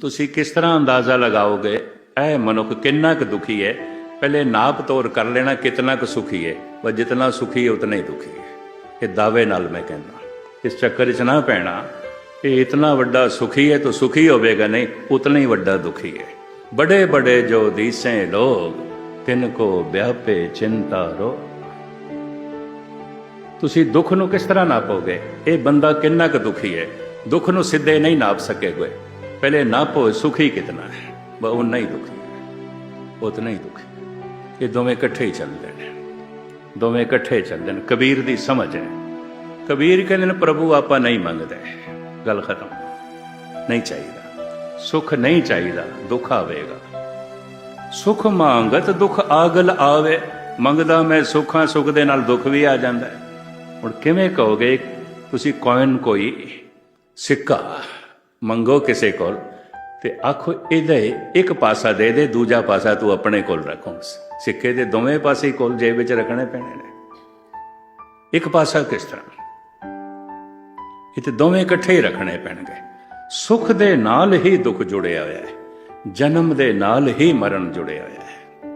ਤੁਸੀਂ ਕਿਸ ਤਰ੍ਹਾਂ ਅੰਦਾਜ਼ਾ ਲਗਾਓਗੇ? ਇਹ ਮਨੁੱਖ ਕਿੰਨਾ ਕੁ ਦੁਖੀ ਹੈ? ਪਹਿਲੇ ਨਾਪ ਤੋਰ ਕਰ ਲੈਣਾ ਕਿਤਨਾ ਕੁ ਸੁਖੀ ਹੈ, ਪਰ ਜਿਤਨਾ ਸੁਖੀ ਹੈ, ਉਤਨਾ ਹੀ ਦੁਖੀ ਹੈ। ਇਹ ਦਾਅਵੇ ਨਾਲ ਮੈਂ ਕਹਿੰਦਾ। ਇਸ ਚੱਕਰ 'ਚ ਨਾ ਪੈਣਾ ਇਹ ਇਤਨਾ ਵੱਡਾ ਸੁਖੀ ਹੈ ਤਾਂ ਸੁਖੀ ਹੋਵੇਗਾ ਨਹੀਂ, ਉਤਨਾ ਹੀ ਵੱਡਾ ਦੁਖੀ ਹੈ। ਬੜੇ ਬੜੇ ਜੋ ਦੀਸੇ ਲੋਗ ਤਿੰਨ ਕੋ ਵਿਆਪੇ ਚਿੰਤਾ ਰੋ। ਤੁਸੀਂ ਦੁੱਖ ਨੂੰ ਕਿਸ ਤਰ੍ਹਾਂ ਨਾਪੋਗੇ? ਇਹ ਬੰਦਾ ਕਿੰਨਾ ਕੁ ਦੁਖੀ ਹੈ? ਦੁੱਖ ਨੂੰ ਸਿੱਧੇ ਨਹੀਂ ਨਾਪ ਸਕੇਗੇ ਪਹਿਲੇ ਨਾਪੋ ਸੁਖੀ ਕਿਤਨਾ ਹੈ ਬਸ ਉਨਾ ਹੀ ਦੁਖੀ ਹੈ ਉਤਨਾ ਹੀ ਦੁਖੀ ਇਹ ਦੋਵੇਂ ਇਕੱਠੇ ਹੀ ਚੱਲਦੇ ਨੇ ਦੋਵੇਂ ਇਕੱਠੇ ਚੱਲਦੇ ਨੇ ਕਬੀਰ ਦੀ ਸਮਝ ਹੈ ਕਬੀਰ ਕਹਿੰਦੇ ਨੇ ਪ੍ਰਭੂ ਆਪਾਂ ਨਹੀਂ ਮੰਗਦੇ ਗੱਲ ਖਤਮ ਨਹੀਂ ਚਾਹੀਦਾ ਸੁਖ ਨਹੀਂ ਚਾਹੀਦਾ ਦੁੱਖ ਆਵੇਗਾ ਸੁਖ ਮੰਗਤ ਦੁੱਖ ਆਗਲ ਆਵੇ ਮੰਗਦਾ ਮੈਂ ਸੁੱਖਾਂ ਸੁਖ ਦੇ ਨਾਲ ਦੁੱਖ ਵੀ ਆ ਜਾਂਦਾ ਹੈ ਹੁਣ ਕਿਵੇਂ ਕਹੋਗੇ ਤੁਸੀਂ ਕੋਇਨ ਕੋਈ ਸਿੱਕਾ ਮੰਗੋ ਕਿਸੇ ਕੋਲ ਤੇ ਆਖੋ, ਇਹਦੇ ਇੱਕ ਪਾਸਾ ਦੇ ਦੇ, ਦੂਜਾ ਪਾਸਾ ਤੂੰ ਆਪਣੇ ਕੋਲ ਰੱਖੋ ਸਿੱਕੇ ਦੇ ਦੋਵੇਂ ਪਾਸੇ ਕੋਲ ਜੇਬ ਵਿੱਚ ਰੱਖਣੇ ਪੈਣੇ ਨੇ। ਇੱਕ ਪਾਸਾ ਕਿਸ ਤਰ੍ਹਾਂ? ਇਹ ਤੇ ਦੋਵੇਂ ਇਕੱਠੇ ਹੀ ਰੱਖਣੇ ਪੈਣਗੇ। ਸੁੱਖ ਦੇ ਨਾਲ ਹੀ ਦੁੱਖ ਜੁੜਿਆ ਹੋਇਆ ਹੈ। ਜਨਮ ਦੇ ਨਾਲ ਹੀ ਮਰਨ ਜੁੜਿਆ ਹੋਇਆ ਹੈ।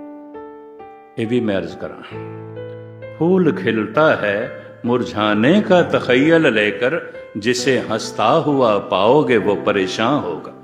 ਇਹ ਵੀ ਮੈਂ ਅਰਜ਼ ਕਰਾਂ। ਫੂਲ ਖਿਲਤਾ ਹੈ, ਮੁਰਝਾਨੇ ਕਾ ਤਖੈਲ ਲੇਕਰ जिसे हंसता हुआ पाओगे वो परेशान होगा